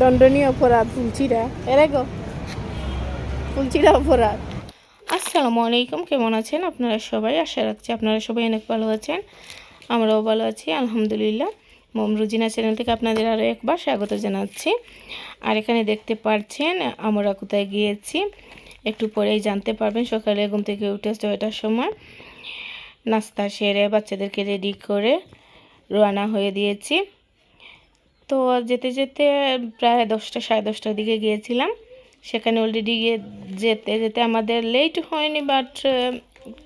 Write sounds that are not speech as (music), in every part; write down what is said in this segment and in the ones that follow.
দণ্ডনীয় অপরাধ ফুলচিরা এরে গো ফুলচিরা অপরাধ। আসসালামু আলাইকুম, কেমন আছেন? আপনারা সবাই আশা রাখছি আপনারা সবাই অনেক ভালো আছেন। আমরাও ভালো আছি, আলহামদুলিল্লাহ। মোম রুজিনা চ্যানেল থেকে আপনাদের আরও একবার স্বাগত জানাচ্ছি। আর এখানে দেখতে পাচ্ছেন আমরা কোথায় গিয়েছি, একটু পরেই জানতে পারবেন, সকালে ঘুম থেকে উঠে ছয়টার সময়। নাস্তা সেরে বাচ্চাদেরকে রেডি করে রওনা হয়ে দিয়েছি। তো যেতে যেতে প্রায় দশটা, সাড়ে দশটার দিকে গিয়েছিলাম। সেখানে অলরেডি গিয়ে যেতে যেতে আমাদের লেট হয়নি বাট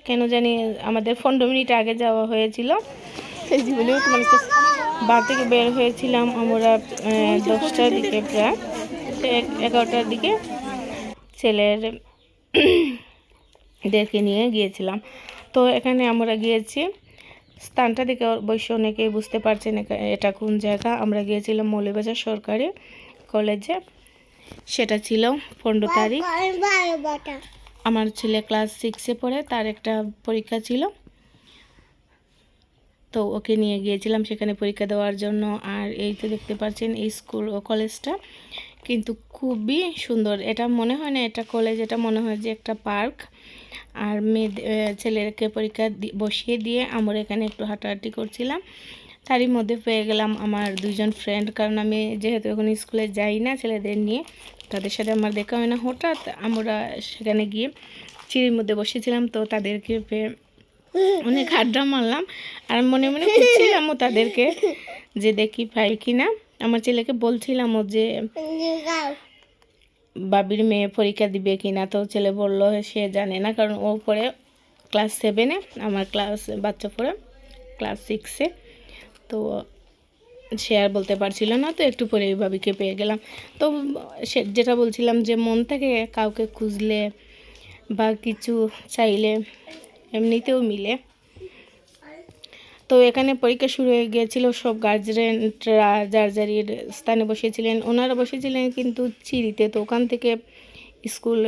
কেন জানি আমাদের পনেরো মিনিট আগে যাওয়া হয়েছিল। জীবনেও তোমার বার থেকে বের হয়েছিলাম আমরা দশটার দিকে প্রায় এগারোটার দিকে ছেলের দেরকে নিয়ে গিয়েছিলাম। তো এখানে আমরা গিয়েছি। স্থানটা দেখে অবশ্য অনেকেই বুঝতে পারছেন এটা কোন জায়গা। আমরা গিয়েছিলাম মৌলিবাজার সরকারি কলেজে। সেটা ছিল পনেরো তারিখ। আমার ছেলে ক্লাস সিক্সে পড়ে তার একটা পরীক্ষা ছিল। তো ওকে নিয়ে গিয়েছিলাম সেখানে পরীক্ষা দেওয়ার জন্য। আর এই তো দেখতে পাচ্ছেন এই স্কুল ও কলেজটা কিন্তু খুবই সুন্দর। এটা মনে হয় না এটা কলেজ এটা মনে হয় যে একটা পার্ক। আর মেয়ে ছেলেকে পরীক্ষা বসিয়ে দিয়ে আমরা এখানে একটু হাঁটাহাঁটি করছিলাম। তারই মধ্যে পেয়ে গেলাম আমার দুজন ফ্রেন্ড কারণ আমি যেহেতু এখন স্কুলে যাই না ছেলেদের নিয়ে, তাদের সাথে আমার দেখা হয় না। হঠাৎ আমরা সেখানে গিয়ে চিড়ির মধ্যে বসেছিলাম, তো তাদেরকে পেয়ে অনেক আড্ডা মারলাম। আর মনে মনে খুঁজছিলামও তাদেরকে যে দেখি পাই কি না আমার ছেলেকে বলছিলামও যে বাবির মেয়ে পরীক্ষা দিবে কি না, তো ছেলে বলল সে জানে না, কারণ ও পড়ে ক্লাস সেভেনে আমার ক্লাস বাচ্চা পড়ে ক্লাস সিক্সে তো সে আর বলতে পারছিল না, তো একটু পরে বাবিকে পেয়ে গেলাম। তো সে যেটা বলছিলাম যে মন থেকে কাউকে খুঁজলে বা কিছু চাইলে এমনিতেও মিলে। তো এখানে পরীক্ষা শুরু হয়ে গিয়েছিল, সব গার্জেনরা যার যারির স্থানে বসেছিলেন। ওনারা বসেছিলেন কিন্তু চিরিতে তো ওখান থেকে স্কুল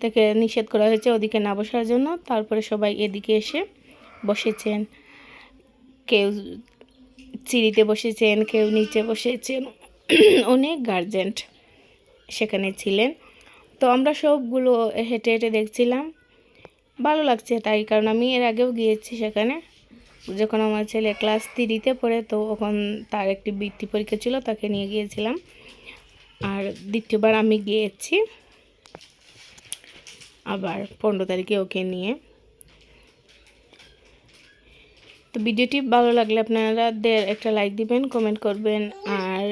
থেকে নিষেধ করা হয়েছে ওদিকে না বসার জন্য। তারপরে সবাই এদিকে এসে বসেছেন। কেউ চিরিতে বসেছেন, কেউ নিচে বসেছেন। অনেক গার্জেন্ট সেখানে ছিলেন। তো আমরা সবগুলো হেঁটে হেঁটে দেখছিলাম। ভালো লাগছে তাই, কারণ আমি এর আগেও গিয়েছি সেখানে। যখন আমার ছেলে ক্লাস থ্রিতে পড়ে তো তখন তার একটি বৃত্তি পরীক্ষা ছিল তাকে নিয়ে গিয়েছিলাম। আর দ্বিতীয়বার আমি গিয়েছি আবার পনেরো তারিখে ওকে নিয়ে। তো ভিডিওটি ভালো লাগলে আপনারা দের একটা লাইক দিবেন কমেন্ট করবেন আর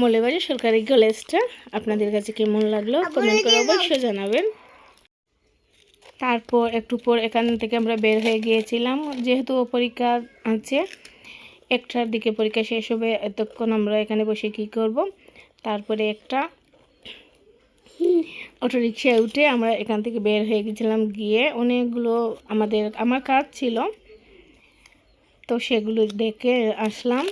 মৌলবাড়ি সরকারি কলেজটা আপনাদের কাছে কেমন লাগল কমেন্ট করে অবশ্যই জানাবেন। তারপর একটু পর এখান থেকে আমরা বের হয়ে গিয়েছিলাম। যেহেতু পরীক্ষা আছে, একটার দিকে পরীক্ষা শেষ হবে, এতক্ষণ আমরা এখানে বসে কি করব? তারপরে একটা অটো রিক্সায় উঠে আমরা এখান থেকে বের হয়ে গেছিলাম গিয়ে অনেকগুলো আমাদের, আমার কাজ ছিল। তো সেগুলো দেখে আসলাম।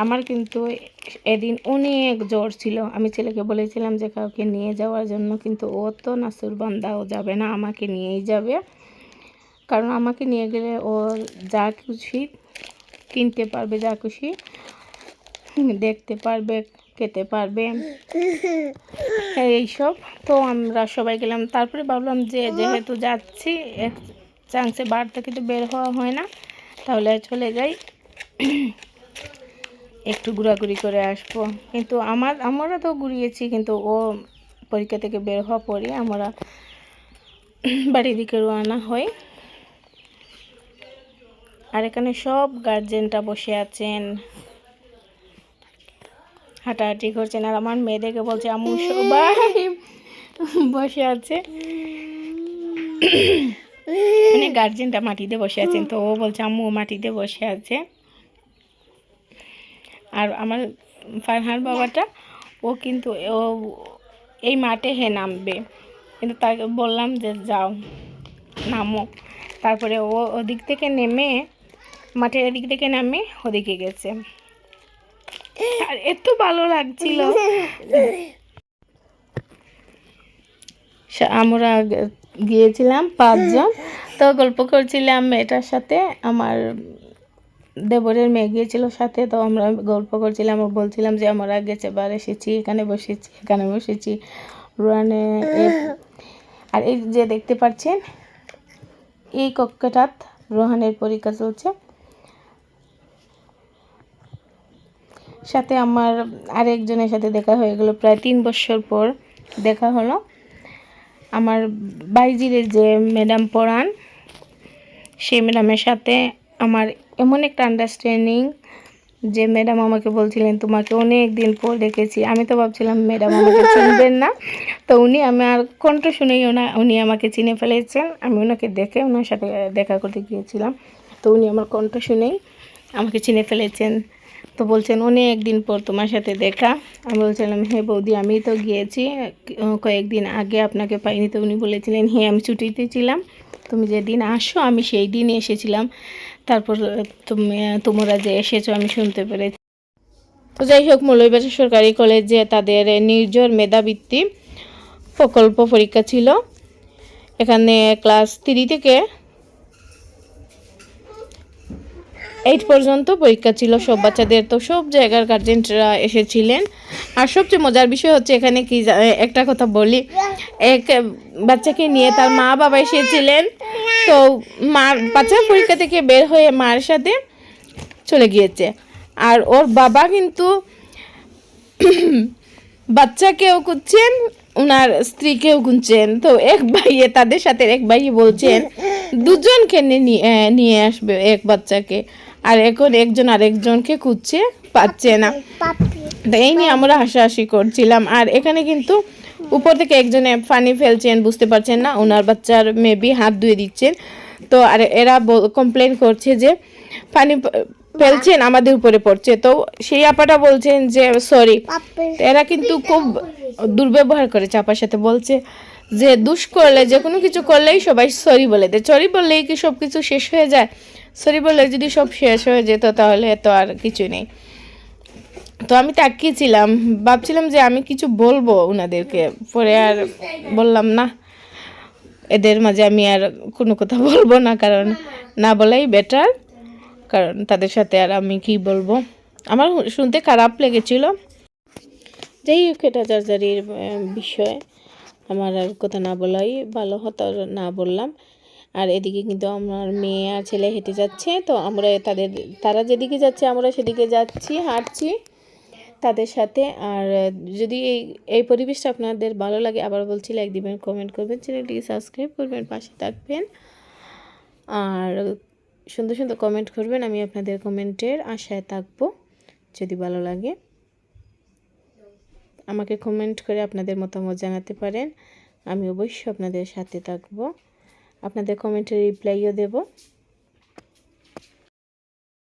আমার কিন্তু এদিন অনেক জ্বর ছিল। আমি ছেলেকে বলেছিলাম যে, কাউকে নিয়ে যাওয়ার জন্য কিন্তু ও তো নাসুর বান্দাও যাবে না, আমাকে নিয়েই যাবে। কারণ আমাকে নিয়ে গেলে ও যা খুশি কিনতে পারবে, যা খুশি দেখতে পারবে, খেতে পারবে। এইসব। তো আমরা সবাই গেলাম। তারপরে ভাবলাম যে, যেহেতু যাচ্ছি এক চান্সে বার থেকে তো বের হওয়া হয় না, তাহলে চলে যাই। একটু ঘোরাঘুরি করে আসব। কিন্তু আমার, আমরা তো ঘুরিয়েছি, কিন্তু ও পরীক্ষা থেকে বের হওয়া পরে আমরা বাড়ির দিকে রওনা হই। আর এখানে সব গার্জেনটা বসে আছেন। হাঁটাহাঁটি করছেন। আর আমার মেয়েদেরকে বলছে, আম্মু, সবাই বসে আছে। মানে গার্জেনটা মাটিতে বসে আছেন, তো ও বলছে, আম্মু মাটিতে বসে আছে। আর আমার ফারহান বাবাটা, ও কিন্তু ও এই মাঠে হে নামবে। কিন্তু তাকে বললাম যে যাও, নামো। তারপরে ও ওদিক থেকে নেমে, মাঠের এদিক থেকে নামে ওদিকে গেছে। আর এত ভালো লাগছিল। আমরা গিয়েছিলাম পাঁচজন। তো গল্প করছিলাম মেয়েটার সাথে, আমার দেবরের মেয়ে গিয়েছিল সাথে, তো আমরা গল্প করছিলাম বলছিলাম যে আমরা গেছে বার এসেছি, এখানে বসেছি এখানে বসেছি। রুয়ানে আর এই যে দেখতে পাচ্ছেন, এই কক্ষটাত রোহানের পরীক্ষা চলছে। সাথে আমার আরেকজনের সাথে দেখা হয়ে গেল, প্রায় তিন বছর পর দেখা হলো। আমার বাইজিরের যে ম্যাডাম পড়ান, সেই ম্যাডামের সাথে আমার এমন একটা আন্ডারস্ট্যান্ডিং যে ম্যাডাম আমাকে বলছিলেন, তোমাকে অনেক দিন পর দেখেছি। আমি তো ভাবছিলাম ম্যাডাম আমাকে চিনবেন না। তো উনি আমার কণ্ঠ শুনেই ওনা, উনি আমাকে চিনে ফেলেছেন। আমি ওনাকে দেখে ওনার সাথে দেখা করতে গিয়েছিলাম। তো উনি আমার কণ্ঠ শুনেই আমাকে চিনে ফেলেছেন। তো বলছেন অনেক দিন পর তোমার সাথে দেখা। আমি বলছিলাম হ্যাঁ বৌদি, আমি তো গিয়েছি, কয়েকদিন আগে আপনাকে পাইনি। তো উনি বলেছিলেন হ্যাঁ আমি ছুটিতে ছিলাম। তুমি যেদিন আসো, আমি সেই দিন এসেছিলাম। তারপর তুমি, তোমরা যে এসেছ, আমি শুনতে পেরেছি। তো যাই হোক, মৌলভীবাজার সরকারি কলেজে তাদের নির্জর মেধাবৃত্তি প্রকল্প পরীক্ষা ছিল। এখানে ক্লাস থ্রি থেকে এইট পর্যন্ত পরীক্ষা ছিল। সব বাচ্চাদের তো সব জায়গার গার্জেনরা এসেছিলেন। আর সবচেয়ে মজার বিষয় হচ্ছে এখানে কি, একটা কথা বলি। এক বাচ্চাকে নিয়ে তার মা বাবা এসেছিলেন। তো মা বাচ্চা পরীক্ষা থেকে বের হয়ে মার সাথে চলে গিয়েছে। আর ওর বাবা কিন্তু (clears throat) বাচ্চাকেও খুঁজছেন ওনার স্ত্রীকেও খুঁজছেন। তো এক ভাইয়ে তাদের সাথে এক ভাইয়ে বলছেন দুজনকে নিয়ে নিয়ে আসবে এক বাচ্চাকে। আর এখন একজন আরেকজনকে খুঁজছে পাচ্ছে না। তো এই নিয়ে আমরা হাসাহাসি করছিলাম। আর এখানে কিন্তু উপর থেকে একজনে পানি ফেলছেন বুঝতে পারছেন না, ওনার বাচ্চার মেবি হাত ধুয়ে দিচ্ছেন তো আর এরা কমপ্লেন করছে যে পানি ফেলছেন, আমাদের উপরে পড়ছে। তো সেই আপাটা বলছেন যে সরি এরা কিন্তু খুব দুর্ব্যবহার করে চাপার সাথে। বলছে যে, দুষ করলে যে কোনো কিছু করলেই সবাই সরি বলে দেয়। সরি বললেই কি সব কিছু শেষ হয়ে যায়? সরি বললে যদি সব শেষ হয়ে যেত, তাহলে তো আর কিছু নেই। তো আমি তাকিয়েছিলাম, ভাবছিলাম যে আমি কিছু বলব ওনাদেরকে পরে আর বললাম, না, এদের মাঝে আমি আর কোনো কথা বলব না, কারণ না বলাই বেটার কারণ তাদের সাথে আর আমি কি বলব? আমার শুনতে খারাপ লেগেছিল। যাই হোক, এটা চার্জারির বিষয়ে। আমার আর কথা না বলাই ভালো হতো, না বললাম। আর এদিকে কিন্তু আমার মেয়ে আর ছেলে হেঁটে যাচ্ছে, তো আমরা তাদের, তারা যেদিকে যাচ্ছে, আমরা সেদিকে যাচ্ছি, হাঁটছি। তাদের সাথে। আর যদি এই এই পরিবেশটা আপনাদের ভালো লাগে, আবার বলছি লাইক দিবেন কমেন্ট করবেন, চ্যানেলটিকে সাবস্ক্রাইব করবেন, পাশে থাকবেন। আর, সুন্দর সুন্দর কমেন্ট করবেন, আমি আপনাদের কমেন্টের আশায় থাকব, যদি ভালো লাগে। আমাকে কমেন্ট করে আপনাদের মতামত জানাতে পারেন, আমি অবশ্যই আপনাদের সাথে থাকব। আপনাদের কমেন্টের রিপ্লাইও দেব।